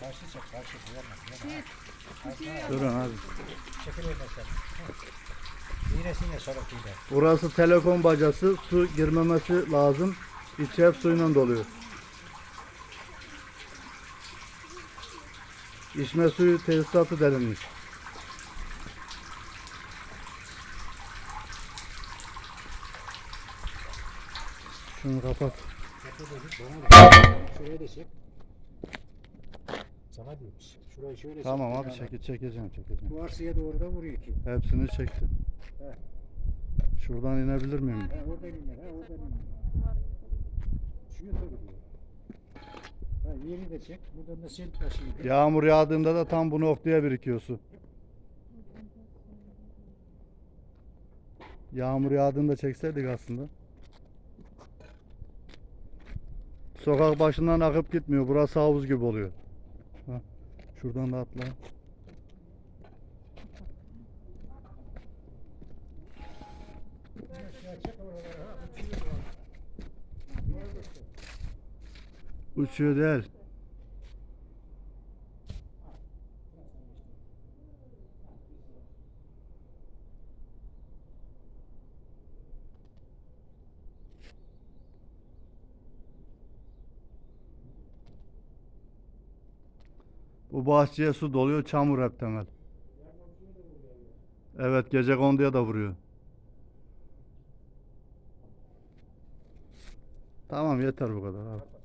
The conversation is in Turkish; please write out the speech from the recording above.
Karşı çek, karşı kullanma. Durun abi. Çekil arkadaşlar. İğnesin ya sonra kıyda. Burası telefon bacası, su girmemesi lazım. İçi hep suyla doluyor. İçme suyu tesisatı delinmiş. Şunu kapat. Şuraya da çek. Sana diyormuş. Şurayı şöyle Tamam çek. abi çeki çekeceğim çekeceğim. Bu arsaya doğru da vuruyor ki. Hepsini çekti. He. Şuradan inebilir miyim? Ha oradan iner, ha oradan iner. Şunu söylüyor. Ha yeri de çek. Buradan da sel taşıydı. Yağmur yağdığında da tam bu noktaya birikiyor su. Yağmur yağdığında çekseydik aslında. Sokak başından akıp gitmiyor. Burası havuz gibi oluyor. Ha, şuradan da atla. Aşağı çek oraları ha. Uçuyor bu. Doğru göster. Uçuyor değil. Bu bahçeye su doluyor, çamur hep temel. Evet, gece konduya da vuruyor. Tamam yeter bu kadar abi.